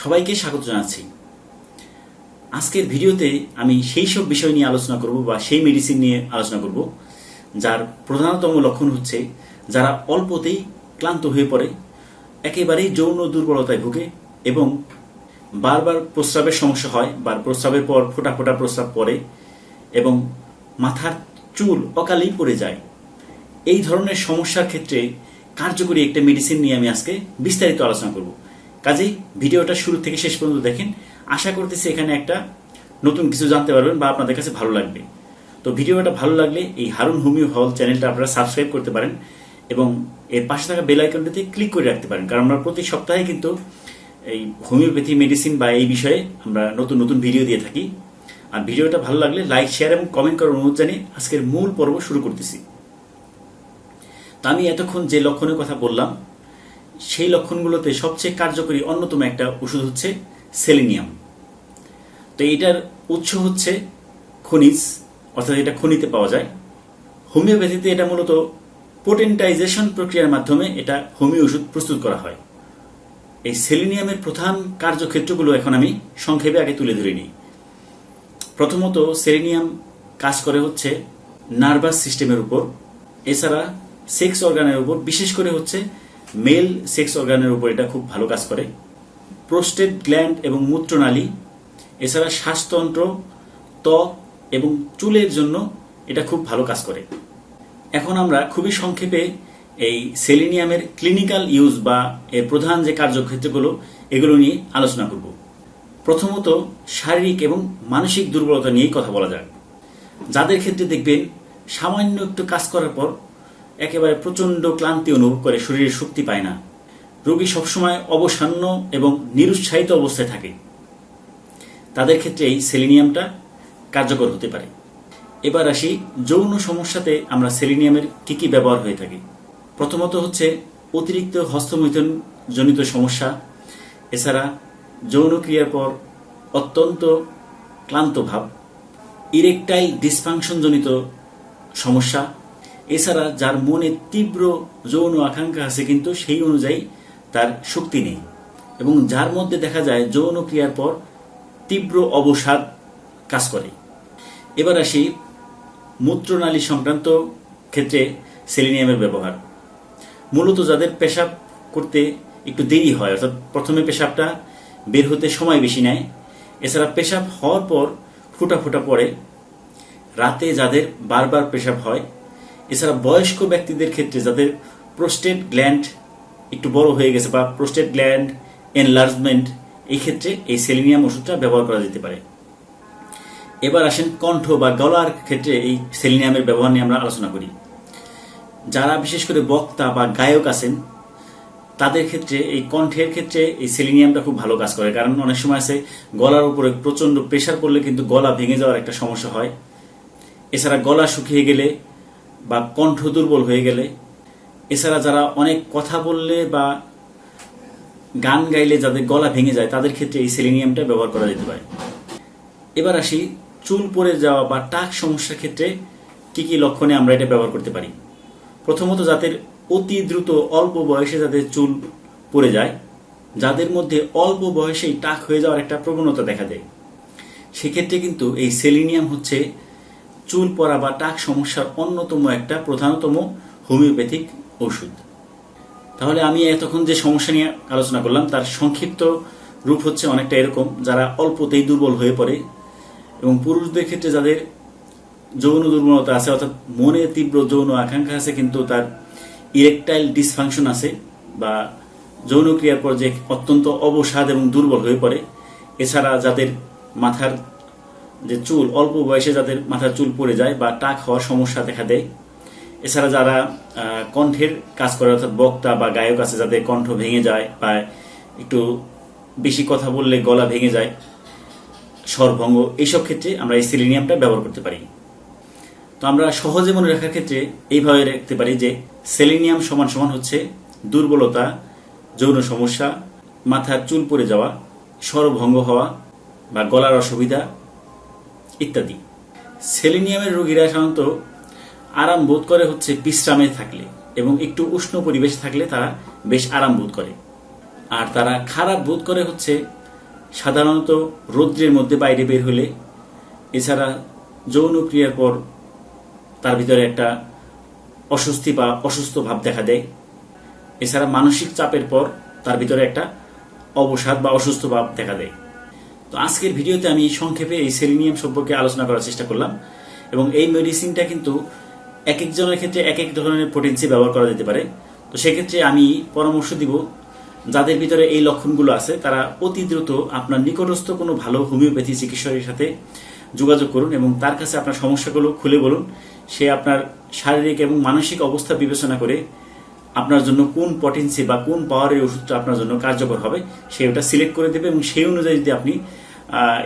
সবাইকে স্বাগত জানাচ্ছি। আজকের ভিডিওতে আমি সেই সব বিষয় নিয়ে আলোচনা করব বা সেই মেডিসিন নিয়ে আলোচনা করব, যার প্রধানতম লক্ষণ হচ্ছে যারা অল্পতেই ক্লান্ত হয়ে পড়ে, একেবারেই যৌন দুর্বলতায় ভুগে এবং বারবার প্রস্রাবের সমস্যা হয়, বা প্রস্রাবের পর ফোটা ফোটা প্রস্রাব পড়ে এবং মাথার চুল অকালেই পড়ে যায়। এই ধরনের সমস্যার ক্ষেত্রে কার্যকরী একটা মেডিসিন নিয়ে আমি আজকে বিস্তারিত আলোচনা করব। কাজেই ভিডিওটা শুরু থেকে শেষ পর্যন্ত দেখেন। আশা করতেছি এখানে একটা নতুন কিছু জানতে পারবেন বা আপনাদের কাছে ভালো লাগবে। তো ভিডিওটা ভালো লাগলে এই হারুন হোমিও হল চ্যানেলটা আপনারা সাবস্ক্রাইব করতে পারেন এবং এর পাশে থাকা বেল ক্লিক করে রাখতে পারেন। কারণ আমরা প্রতি সপ্তাহে কিন্তু এই হোমিওপ্যাথি মেডিসিন বা এই বিষয়ে আমরা নতুন নতুন ভিডিও দিয়ে থাকি। আর ভিডিওটা ভালো লাগলে লাইক, শেয়ার এবং কমেন্ট করার অনুরোধ জানিয়ে আজকের মূল পর্ব শুরু করতেছি। তো আমি এতক্ষণ যে লক্ষণের কথা বললাম সেই লক্ষণগুলোতে সবচেয়ে কার্যকরী অন্যতম একটা ওষুধ হচ্ছে সেলিনিয়াম। তো এটার উৎস হচ্ছে খনিজ, অর্থাৎ এটা খনিতে পাওয়া যায়। হোমিওপ্যাথিতে এটা মূলত পোটেন্টাইজেশন প্রক্রিয়ার মাধ্যমে এটা হোমিও ওষুধ প্রস্তুত করা হয়। এই সেলিনিয়ামের প্রধান কার্যক্ষেত্রগুলো এখন আমি সংক্ষেপে আগে তুলে ধরে নিই প্রথমত সেলিনিয়াম কাজ করে হচ্ছে নার্ভাস সিস্টেমের উপর, এছাড়া সেক্স অর্গানের উপর, বিশেষ করে হচ্ছে মেল সেক্স অর্গানের উপর এটা খুব ভালো কাজ করে। প্রোস্টেট গ্ল্যান্ড এবং মূত্রনালী, এছাড়া শ্বাসতন্ত্র, ত্বক এবং চুলের জন্য এটা খুব ভালো কাজ করে। এখন আমরা খুবই সংক্ষেপে এই সেলিনিয়ামের ক্লিনিক্যাল ইউজ বা এর প্রধান যে কার্যক্ষেত্রগুলো, এগুলো নিয়ে আলোচনা করব। প্রথমত শারীরিক এবং মানসিক দুর্বলতা নিয়েই কথা বলা যাক। যাদের ক্ষেত্রে দেখবেন সামান্য একটু কাজ করার পর একেবারে প্রচণ্ড ক্লান্তি অনুভব করে শরীরে শক্তি পায় না। রোগী সবসময় অবসান্ন এবং নিরুৎসাহিত অবস্থায় থাকে। তাদের ক্ষেত্রে এই সেলিনিয়ামটা কার্যকর হতে পারে। এবার আসি যৌন সমস্যাতে আমরা সেলিনিয়ামের কী কী ব্যবহার হয়ে থাকে। প্রথমত হচ্ছে অতিরিক্ত হস্তমৈথুন জনিত সমস্যা। এছাড়া যৌন ক্রিয়ার পর অত্যন্ত ক্লান্ত ভাব। ইরেকটাইল ডিসফাংশনজনিত সমস্যা। এছাড়া যার মনে তীব্র যৌন আকাঙ্ক্ষা আছে কিন্তু সেই অনুযায়ী তার শক্তি নেই। এবং যার মধ্যে দেখা যায় যৌন ক্রিয়ার পর তীব্র অবসাদ কাজ করে। এবার আসি মূত্রনালী সংক্রান্ত ক্ষেত্রে সেলিনিয়ামের ব্যবহার। মূলত যাদের পেশাব করতে একটু দেরি হয়, অর্থাৎ প্রথমে পেশাবটা বের হতে সময় বেশি নেয়, এছাড়া পেশাব হওয়ার পর ফুটা ফুটা পড়ে। রাতে যাদের বারবার পেশাব হয় এছাড়া বয়স্ক ব্যক্তিদের ক্ষেত্রে যাদের প্রোস্টেট গ্ল্যান্ড একটু বড় হয়ে গেছে বা প্রোস্টেট গ্ল্যান্ড এনলার্জমেন্ট এই ক্ষেত্রে এই সেলিনিয়াম ওষুধটা ব্যবহার করা যেতে পারে। এবার আসেন কণ্ঠ বা গলার ক্ষেত্রে এই সেলিনিয়ামের ব্যবহার নিয়ে আমরা আলোচনা করি। যারা বিশেষ করে বক্তা বা গায়ক আছেন, তাদের ক্ষেত্রে এই কণ্ঠের ক্ষেত্রে এই সেলিনিয়ামটা খুব ভালো কাজ করে। কারণ অনেক সময় আছে গলার উপরে প্রচণ্ড প্রেশার পড়লে কিন্তু গলা ভেঙে যাওয়ার একটা সমস্যা হয়। এছাড়া গলা শুকিয়ে গেলে বা কণ্ঠ দুর্বল হয়ে গেলে, এছাড়া যারা অনেক কথা বললে বা গান গাইলে যাদের গলা ভেঙে যায়, তাদের ক্ষেত্রে এই সেলিনিয়ামটা ব্যবহার করা যেতে পারে। এবার আসি চুল পড়ে যাওয়া বা টাক সমস্যার ক্ষেত্রে কি কি লক্ষণে আমরা এটা ব্যবহার করতে পারি। প্রথমত যাদের অতি দ্রুত অল্প বয়সে যাদের চুল পড়ে যায়, যাদের মধ্যে অল্প বয়সেই টাক হয়ে যাওয়ার একটা প্রবণতা দেখা দেয়। সেক্ষেত্রে কিন্তু এই সেলিনিয়াম হচ্ছে চুল পড়া বা টাক সমস্যার অন্যতম একটা প্রধানতম হোমিওপ্যাথিক ওষুধ তাহলে আমি এতক্ষণ যে সমস্যা নিয়ে আলোচনা করলাম, তার সংক্ষিপ্ত রূপ হচ্ছে অনেকটা এরকম, যারা অল্পতেই দুর্বল হয়ে পড়ে এবং পুরুষদের ক্ষেত্রে যাদের যৌন দুর্বলতা আছে, অর্থাৎ মনে তীব্র যৌন আকাঙ্ক্ষা আছে, কিন্তু তার ইরেকটাইল ডিসফাংশন আছে বা যৌন ক্রিয়ার পর যে অত্যন্ত অবসাদ এবং দুর্বল হয়ে পড়ে, এছাড়া যাদের মাথার যে চুল, অল্প বয়সে যাদের মাথার চুল পড়ে যায় বা টাক হওয়ার সমস্যা দেখা দেয়। এছাড়া যারা কণ্ঠের কাজ করে, অর্থাৎ বক্তা বা গায়ক আছে, যাদের কণ্ঠ ভেঙে যায় বা একটু বেশি কথা বললে গলা ভেঙে যায়, স্বরভঙ্গ, এইসব ক্ষেত্রে আমরা এই সেলিনিয়ামটা ব্যবহার করতে পারি। তো আমরা সহজে মনে রাখার ক্ষেত্রে এইভাবে রাখতে পারি যে সেলিনিয়াম সমান সমান হচ্ছে দুর্বলতা, যৌন সমস্যা, মাথার চুল পড়ে যাওয়া, স্বরভঙ্গ হওয়া বা গলার অসুবিধা ইত্যাদি। সেলিনিয়ামের রোগীরা সাধারণত আরাম বোধ করে হচ্ছে বিশ্রামে থাকলে এবং একটু উষ্ণ পরিবেশ থাকলে তারা বেশ আরাম বোধ করে। আর তারা খারাপ বোধ করে হচ্ছে সাধারণত রৌদ্রের মধ্যে বাইরে বের হলে। এছাড়া যৌন ক্রিয়ার পর তার ভিতরে একটা অস্বস্তি বা অসুস্থ ভাব দেখা দেয়। এছাড়া মানসিক চাপের পর তার ভিতরে একটা অবসাদ বা অসুস্থ ভাব দেখা দেয়। তো আজকের ভিডিওতে আমি সংক্ষেপে এই সেলিনিয়াম সম্পর্কে আলোচনা করার চেষ্টা করলাম এবং এই মেডিসিনটা কিন্তু এক একজনের ক্ষেত্রে এক এক ধরনের পোটেন্সি ব্যবহার করা যেতে পারে। তো সেক্ষেত্রে আমি পরামর্শ দিব যাদের ভিতরে এই লক্ষণগুলো আছে, তারা অতি দ্রুত আপনার নিকটস্থ কোনো ভালো হোমিওপ্যাথি চিকিৎসকের সাথে যোগাযোগ করুন এবং তার কাছে আপনার সমস্যাগুলো খুলে বলুন। সে আপনার শারীরিক এবং মানসিক অবস্থা বিবেচনা করে আপনার জন্য কোন পটেন্সি বা কোন পাওয়ারের ওষুধটা আপনার জন্য কার্যকর হবে, সে ওটা সিলেক্ট করে দেবে এবং সেই অনুযায়ী যদি আপনি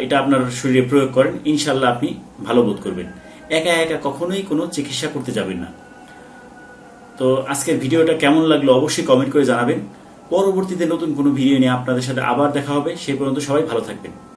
এটা আপনার শরীরে প্রয়োগ করেন ইনশাল্লাহ আপনি ভালো বোধ করবেন। একা একা কখনোই কোনো চিকিৎসা করতে যাবেন না। তো আজকের ভিডিওটা কেমন লাগল অবশ্যই কমেন্ট করে জানাবেন। পরবর্তীতে নতুন কোনো ভিডিও নিয়ে আপনাদের সাথে আবার দেখা হবে। সেই পর্যন্ত সবাই ভালো থাকবেন।